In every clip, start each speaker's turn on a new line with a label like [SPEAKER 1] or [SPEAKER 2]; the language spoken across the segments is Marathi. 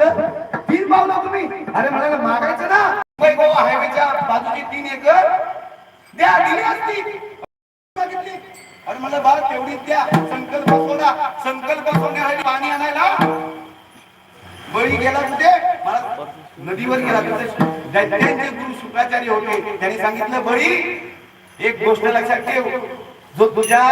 [SPEAKER 1] मागितलं तीन पावलं तुम्ही अरे म्हणाला मागायचं ना. मुंबई गोवा हायवेच्या बाजूची तीन एकर. द्या दिली असती. अरे मला बा तेवढी द्या. संकल्प सोडा. संकल्प सोडण्यासाठी पाणी आणायला. बळी गेला कुठे? मला नदीवर गेला तिथे गुरु शुक्राचार्य होते त्यांनी सांगितलं बळी एक गोष्ट लक्षात ठेव. जो तुझ्या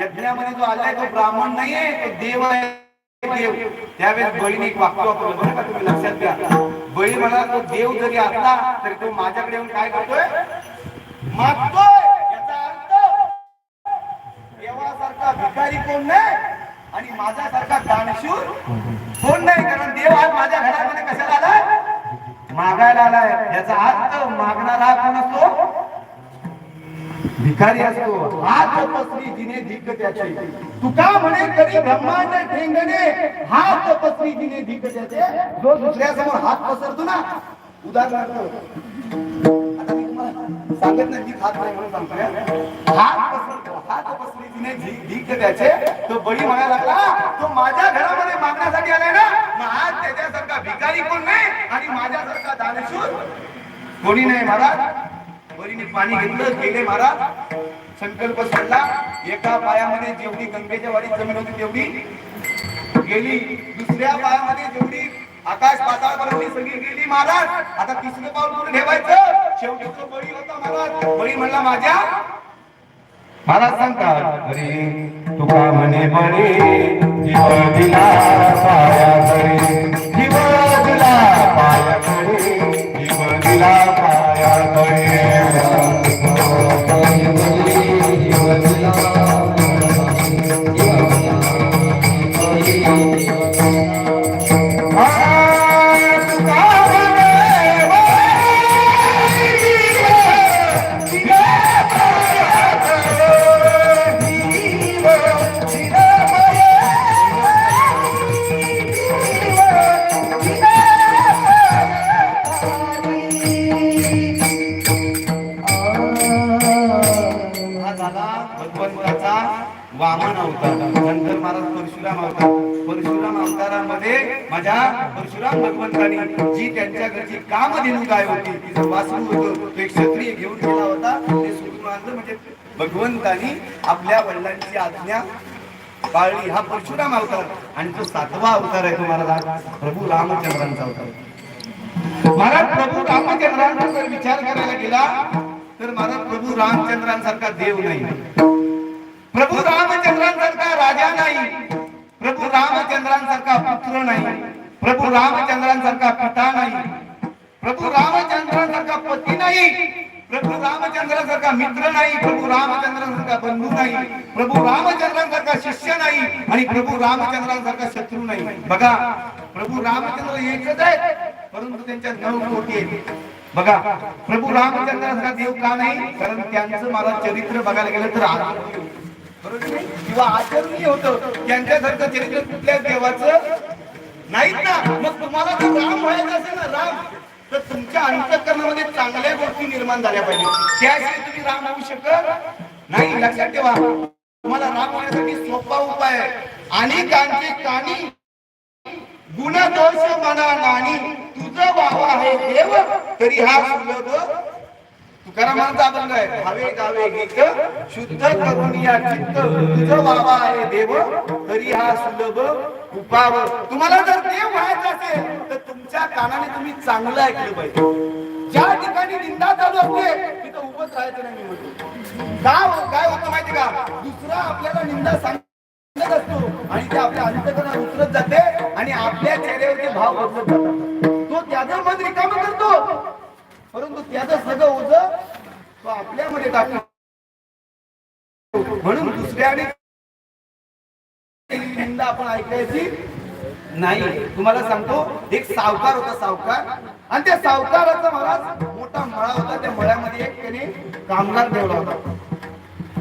[SPEAKER 1] यज्ञामध्ये जो आलाय तो ब्राह्मण नाहीये तो देव आहे. त्यावेळेस बळीने एक वाक्य वापरलं. बरं का तुम्ही लक्षात घ्या. बळी म्हणा तो देव जरी असला तरी तो माझ्याकडे येऊन काय करतोय? मागतोय. याचा अर्थ देवासारखा भिकारी कोण नाही आणि माझ्यासारखा दानशूर कोण नाही? कारण देव आज माझ्या घरामध्ये कशाला आलाय? मागायला आलाय. याचा अर्थ मागणारा कोण असतो? भिकारी असतो. हात तपस्वी जिने धिक त्याचे. तुका म्हणे कधी ब्रह्मांड ठेंगणे हात तपस्वी जिने धिक त्याचे. जो दुसऱ्यासमोर हात पसरतो ना उदाहरणार्थ आता मी तुम्हाला सांगत नाही मी खात नाही म्हणून सांगतो हात पसरतो हात तिने धिक त्याचे. तो बळी म्हणायला लागला तो माझ्या घरामध्ये मागण्यासाठी आलाय ना. मग आज त्याच्यासारखा भिकारी कोण नाही आणि माझ्यासारखा दानशूर? कोणी नाही महाराज? बळीने पाणी घेतलं गेले महाराज. संकल्प सोडला. एका पायामध्ये जेवढी गंगेच्या वाडीत जमीन होती तेवढी गेली. दुसऱ्या पायामध्ये जेवढी आकाश पाताळपर्यंत सगळी गेली महाराज. आता तिसरं पाऊल कुठे ठेवायचं? शेवटी तो बळी होता महाराज. बळी म्हणला माझ्या.
[SPEAKER 2] महाराज सांगतात अरे तुका म्हणे बरे जीव दिला पाया
[SPEAKER 1] नंतर महाराज परशुराम अवतार. परशुराम अवतारामध्ये माझ्या परशुराम भगवंतानी जी त्यांच्या घरची काम कामधेनू काय होती तिचं वासरू होतं तो एक क्षत्रिय घेऊन गेला होता. ते सोडून आणलं म्हणजे भगवंतानी आपल्या वडिलांची आज्ञा पाळली. हा परशुराम अवतार आणि तो सातवा अवतार आहे तो महाराज प्रभू रामचंद्रांचा अवतार. महाराज प्रभू रामचंद्रांचा जर विचार करायला गेला तर महाराज प्रभू रामचंद्रांसारखा देव नाही. प्रभू रामचंद्रांसारखा राजा नाही. प्रभू रामचंद्रांसारखा पुत्र नाही. प्रभू रामचंद्रांसारखा पिता नाही. प्रभू रामचंद्रांसारखा पती नाही. प्रभू रामचंद्रांसारखा मित्र नाही. प्रभू रामचंद्रांसारखा बंधू नाही. प्रभू रामचंद्रांसारखा शिष्य नाही आणि प्रभू रामचंद्रांसारखा शत्रू नाही. बघा प्रभू रामचंद्र एकच आहेत परंतु त्यांच्या नऊ कोटी आहेत. बघा प्रभू रामचंद्रांसारखा देव का नाही? कारण त्यांचं मला चरित्र बघायला गेलं तर आदरणीय होतं. बरोबर नाही? किंवा आचरणीय होतं यांच्यासारखं चरित्र कुठल्याच देवाचं नाहीत ना. मग तुम्हाला जर राम व्हायचं असेल ना राम तर तुमच्या अंतकरणामध्ये चांगल्या गोष्टी निर्माण झाल्या पाहिजे. त्याशिवाय तुम्ही राम होऊ शकत नाही. लक्षात ठेवा तुम्हाला राम होण्यासाठी सोपा उपाय आहे. अनेकांचे कानी गुण दोष मना नाणी तुझं वावा आहे देव तरी हा सुलभ तुकारामांचा अभंग आहे. भावे गावे गीत शुद्ध करून या चित्त तुझं वावा आहे देव तरी हा सुलभ उपाव. तुम्हाला जर देव व्हायचं असेल तर तुमच्या कानाने तुम्ही चांगलं ऐकलं पाहिजे. ज्या ठिकाणी निंदा चालू असते तिथं उभंच राहायचं नाही म्हणतो. का काय होतं माहिती का? दुसरा आपल्याला निंदा सांगत असतो आणि ते आपल्या अंतकरणात उतरत जाते आणि आपल्या चेहऱ्यावरचे भाव बदलत जातात. तो त्याचं मन रिकाम परंतु त्याचं सगळं ओझ तो आपल्यामध्ये टाकणार म्हणून दुसऱ्याने निंदा आपण ऐकायची नाही. तुम्हाला सांगतो एक सावकार होता सावकार. आणि त्या सावकाराचा महाराज मोठा मळा होता. त्या मळ्यामध्ये एक त्याने कामगार ठेवला होता.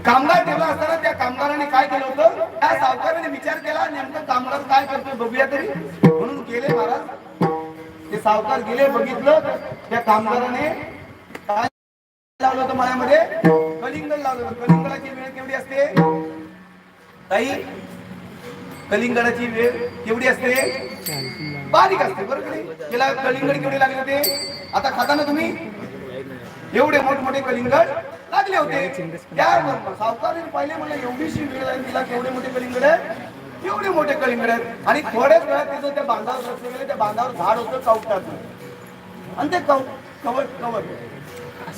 [SPEAKER 1] कामगार ठेवला असताना त्या कामगाराने काय केलं होतं? त्या सावकाराने विचार केला नेमकं कामगार काय करतोय बघूया तरी. म्हणून गेले महाराज. ते सावकार गेले बघितलं. त्या कामगाराने काय लावलं होतं मळ्यामध्ये? कलिंगड लावलं होतं. कलिंगडाची वेळ केवढी असते? ताई कलिंगडाची वेळ केवढी असते? बारीक असते बरोबर तिला कलिंगड केवढे लागले होते? आता खाता ना तुम्ही? एवढे मोठमोठे कलिंगड लागले होते. त्या सावकाराने पाहिले मला एवढीशी वेळ आहे तिला केवढे मोठे कलिंगड? आहे एवढे मोठे कलिंगड आहेत. आणि थोड्याच वेळात तिचं त्या बांधावर गेले त्या बांधावर झाड होतं कवटाचं आणि ते कव कवट कवट.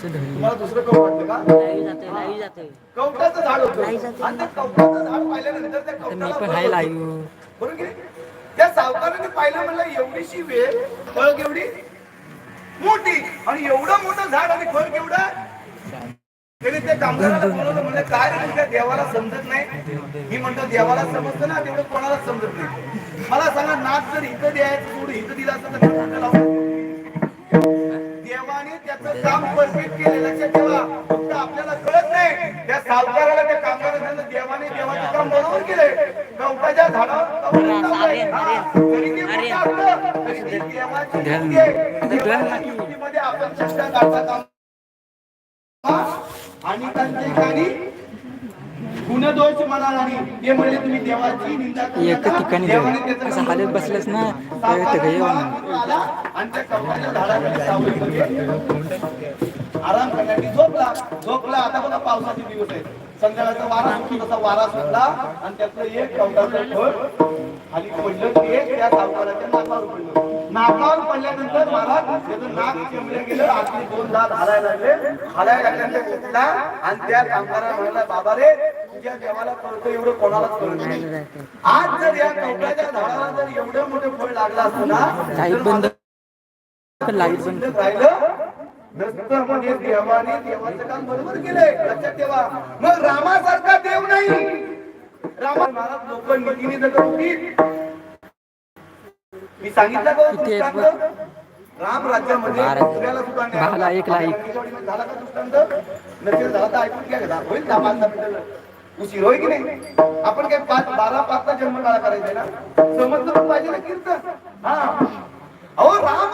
[SPEAKER 1] तुम्हाला दुसरं कवट का? कवटाचं झाड होतं.
[SPEAKER 3] जाते.
[SPEAKER 1] आणि त्या कवटाचं झाड पाहिल्यानंतर त्या कवटाला बरोबर की सावकाराने पाहिलं म्हणलं एवढीशी वेळ फळ केवढी? मोठी. आणि एवढं मोठं झाड आणि फळ केवढं? त्याने त्या कामगाराला बोलवलं म्हणजे काय रे तुमच्या देवाला समजत नाही मी म्हणतो देवाला समजतं ना तेवढं कोणाला समजत नाही मला सांगा नाच जर इथं द्यायचं सोडून इथं दिला असतं तर कुठं लावलं? देवाने त्याचं काम परफेक्ट केलं लक्षात ठेवा फक्त आपल्याला कळत नाही त्या सावकाराला त्या कामगाराला देवाने देवाचं काम बरोबर केलंय कवटाच्या झाडावर कवट लावलंय. हा. तरी ते मोठं असलं, तरी ती देवाची कृती आहे. देवाच्या कृतीमध्ये आपण काम आणि त्यांचे काही गुणदोष म्हणाला नाही ते म्हणजे तुम्ही देवाची निंदा
[SPEAKER 3] एका. ठिकाणी जाऊ. असं हालत बसलंच. ना, तर ते येऊ नये.
[SPEAKER 1] आणि त्या झाडाखाली आराम करण्यासाठी झोपला झोपला आता बघा पावसाचे दिवस आहेत संध्याकाळचा वारा सुटतो तसा वारा सुटला आणि त्यातलं एक कवटाचं फळ खाली पडलं ते त्या सावकाराच्या नाकावर पडलं. नाकावर पडल्यानंतर महाराज त्याचं नाक चिमलं गेलं आतली दोन दात हालायला लागले. हालायला लागल्यानंतर उठला आणि त्या कामगाराला म्हणाला बाबा रे तुझ्या देवाला कळतं एवढं कोणालाच कळत नाही. आज जर या कवटाच्या झाडाला जर एवढं मोठं फळ लागलं असतं ना लाइट
[SPEAKER 3] बंद
[SPEAKER 1] राहिलं नसतं म्हणजे देवाने देवाचं काम बरोबर केलंय. लक्षात ठेवा. मग रामासारखा देव नाही. रामा महाराज लोक नीतीने जगत होती मी सांगितलं का हो दृष्टांत? राम राज्यामध्ये. दुसऱ्याला सुद्धा न्याय
[SPEAKER 3] एक. लाईक.
[SPEAKER 1] झाला का दृष्टांत नसेल झाला तर ऐकून घ्या. का? होईल दहा पाच दहा उशीर होय की नाही? आपण काय पाच बारा पाचचा जन्म काळा करायचा ना? समजलं पाहिजे ना कीर्तन? हा. अहो राम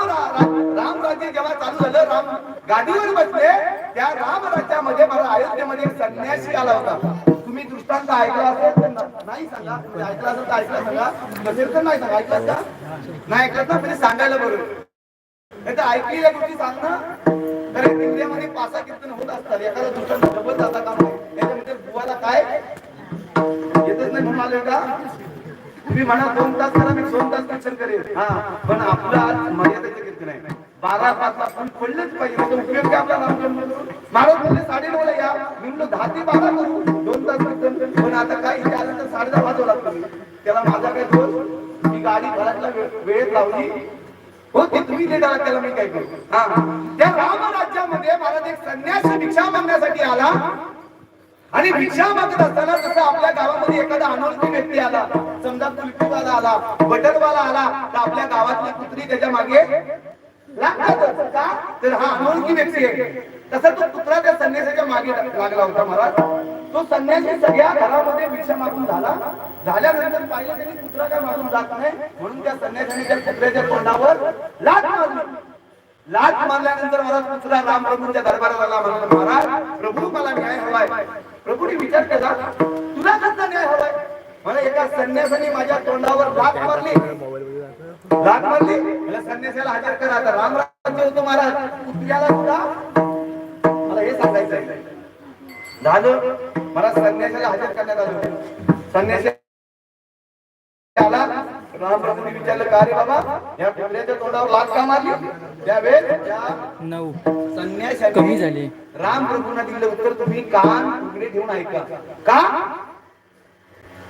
[SPEAKER 1] राम राज्य जेव्हा चालू झालं राम गादीवर बसले त्या राम राज्यामध्ये मला अयोध्येमध्ये एक संन्यासी आला होता. तुम्ही दृष्टांत ऐकला असेल तर नाही सांगा. तुम्ही ऐकला असेल तर ऐकला सांगा. नसेल तर नाही सांगा. ऐकलात का? नाही ऐकलं ना? म्हणजे सांगायला बरोबर नाही तर ऐकलेल्या गोष्टी सांग ना तर इंडियामध्ये पाच कीर्तन होत असतात एखादा दृष्टांत डबल जाता का नाही त्याच्यामध्ये बुवाला काय? येतच नाही म्हणून आलोय का? तुम्ही म्हणा दोन तास करा मी दोन तास कीर्तन करेल हा पण आपलं आज मर्यादेचं कीर्तन आहे. बारा पाच तास पण पडलेच पाहिजे त्याचा उपयोग काय आपला रामचंद्र बोलले साडे नऊला या. मी म्हणलो दहा ते बारा करू. दोन तास कीर्तन पण आता काय इथे आलं तर साडे दहा वाजवला त्याला माझा काय दोष? मी गाडी घरातला वेळेत लावली. हो ते तुम्ही ते आला त्याला मी काय करू? हा. त्या राम राज्यामध्ये मला एक संन्यास भिक्षा मागण्यासाठी आला. आणि भिक्षा मागत असताना जसं आपल्या गावामध्ये एखादा अनोळखी व्यक्ती आला समजा कुलपीवाला आला बटरवाला आला तर आपल्या गावातली कुत्री त्याच्यामागे लागतातच का? तर हा अनोळखी व्यक्ती आहे. तसा तो कुत्रा त्या संन्यासाच्या मागे लागला होता महाराज. तो संन्यासी सगळ्या घरामध्ये भिक्षा मागून झाला. झाल्यानंतर पाहिलं त्यांनी कुत्रा काय मागून जात नाही म्हणून त्या संन्यासाने त्या कुत्र्याच्या तोंडावर लाच मारली. लाट मारल्यानंतर महाराज कुत्रा राम प्रभूंच्या दरबाराला म्हणाला महाराज प्रभू मला न्याय हवाय. प्रभूने विचार केला तुला कसला न्याय हवाय? मला एका संन्यासाने माझ्या तोंडावर लाट मारली. लाट मारली. मला संन्यासाला हजर करा. आता राम राज्य होतं महाराज. कुत्र्याला सुद्धा मला हे सांगायचं आहे झालं मला संन्यासाला हजर करण्यात आलं. संन्यासी आला रामप्रभूने विचारलं का रे बाबा? या कुत्र्याच्या तोंडावर लाच का मारली? त्यावेळेस त्या
[SPEAKER 3] नऊ.
[SPEAKER 1] संन्याशाने
[SPEAKER 3] कमी झाले.
[SPEAKER 1] रामप्रभूंना दिलं उत्तर तुम्ही कान उघडे ठेवून ऐका. का?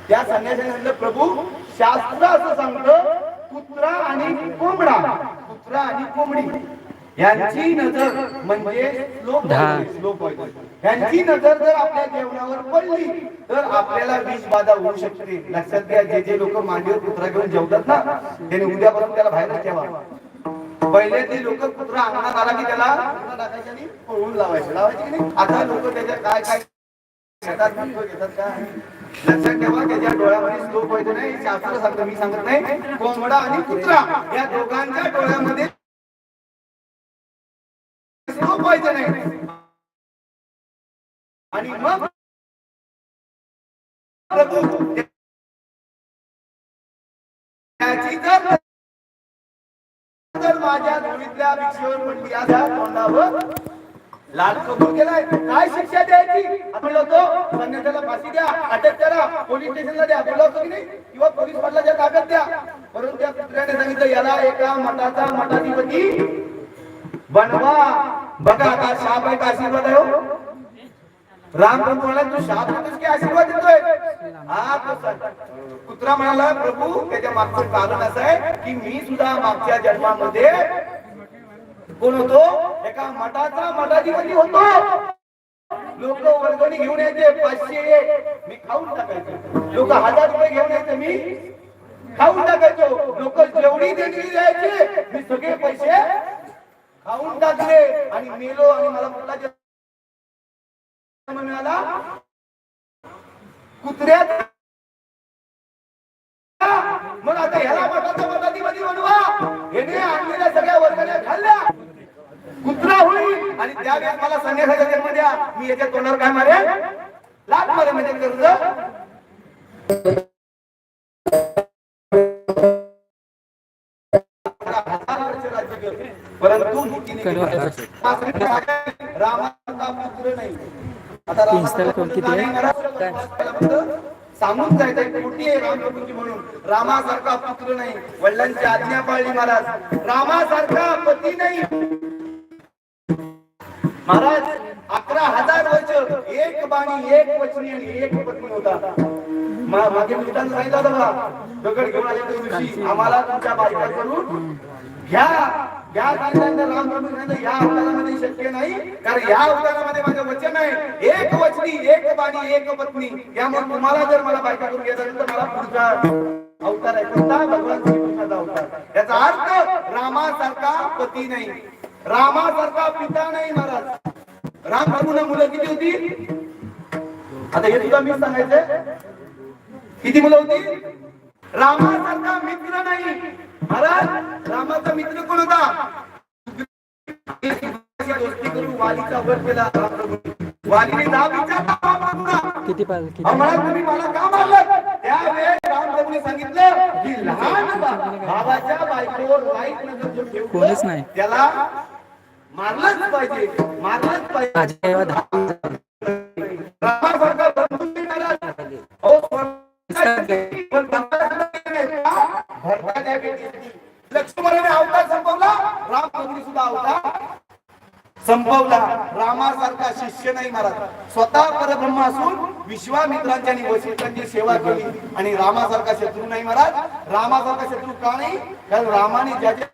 [SPEAKER 1] त्या संन्याशाने म्हटलं प्रभू शास्त्र असं सांगतं कुत्रा आणि कोंबडा. कुत्रा आणि कोंबडी. यांची नजर म्हणजे व्हायचं. यांची नजर जर आपल्या जेवणावर पडली तर आपल्याला विष बाधा होऊ शकते. लक्षात घ्या जे जे लोक मांडीवर कुत्रा घेऊन जेवतात ना त्याने उद्यापासून त्याला बाहेरच ठेवा. पहिले ते लोक कुत्रा अंगणात आला की त्याला पळवून लावायचे. लावायचे की नाही? आता लोक त्याच्या काय काय घेतात घेतात काय लक्षात ठेवा त्याच्या डोळ्यामध्ये स्लोप व्हायचं नाही. शास्त्र सांगतं मी सांगत नाही. कोंबडा आणि कुत्रा या दोघांच्या डोळ्यामध्ये झोपायचं नाही. आणि मग प्रभू त्याची जर जर माझ्या धुळीतल्या भिक्षेवर पडली आता तोंडावर लाल कबूल केलाय. काय शिक्षा द्यायची? आपण होतो संन्यासाला फाशी द्या अटक करा पोलीस स्टेशनला द्या. बोला होतो की नाही? किंवा पोलीस पाटलाच्या ताकद द्या. परंतु त्या कुत्र्याने सांगितलं याला एका मठाचा मठाधिपती बनवा. बघा आता शाप का आशीर्वाद आहे हो? राम प्रभू म्हणाला तू शाप देतोस की आशीर्वाद देतोय? हा कुत्रा म्हणाला प्रभू त्याच्या मागचं कारण असं आहे की मी सुद्धा मागच्या जन्मामध्ये कोण होतो? एका मठाचा मठाधिपती होतो. लोक वर्गणी घेऊन यायचे पाचशे मी खाऊन टाकायचो. लोक हजार रुपये घेऊन यायचे मी खाऊन टाकायचो. लोक जेवढी देणगी द्यायचे मी सगळे पैसे खाऊन टाकले आणि मेलो आणि मला कुठला जन्म मिळाला कुत्र्यात मग आता ह्याला मठाचा मठाधिपती बनवा. हेने आणलेल्या सगळ्या वर्गाने खाल्ल्या. कुत्रा होईल आणि त्या वेळेस मला संन्यासाचा जन्म द्या. मी याच्या तोंडावर काय मारेल लाट मारे म्हणजे कर्ज. परंतु मुठीने
[SPEAKER 3] किती आहे?
[SPEAKER 1] सांगून जायचं एक मोठी आहे रामप्रभूंची म्हणून? रामासारखा पुत्र नाही. वडिलांची आज्ञा पाळली महाराज. रामासारखा पती नाही. महाराज अकरा हजार वर्ष एक बाणी एक वचनी आणि एक पत्नी होता. मागे मित्रांनो सांगितलं होतं दगड घेऊन आले त्या आम्हाला तुमच्या बायका करून घ्या. या सांगितल्यानंतर रामप्रभू सांगितलं या अवतारामध्ये शक्य नाही कारण या अवतारामध्ये माझं वचन आहे एक वचनी एक बाणी एक पत्नी. यामुळे तुम्हाला जर मला बायका करून घ्यायचं असेल तर मला पुढचा अवतार आहे. कोणता? भगवान श्रीकृष्णाचा अवतार. याचा अर्थ रामासारखा पती नाही. रामासारखा पिता नाही महाराज. राम प्रभूंना मुलं किती होती? आता हे तुला मी सांगायचंय. किती मुलं होती? रामासारखा मित्र नाही. महाराज रामाचा मित्र कोण होता? वालीचा केला. वालीने नाव विचारला.
[SPEAKER 3] किती
[SPEAKER 1] म्हणाल तुम्ही मला का मारलं? त्यावेळेस रामप्रभूने सांगितलं की लहान भावाच्या बायकोवर वाईट नजर
[SPEAKER 3] कोणीच नाही.
[SPEAKER 1] त्याला मारलंच पाहिजे मारलंच पाहिजे. रामासारखा बंधू अनुभवला. रामासारखा शिष्य नाही महाराज. स्वतः परब्रह्म असून विश्वामित्रांच्या वशिष्ठांची सेवा केली. आणि रामासारखा शत्रू नाही महाराज. रामासारखा शत्रू का नाही? कारण रामाने ज्याच्या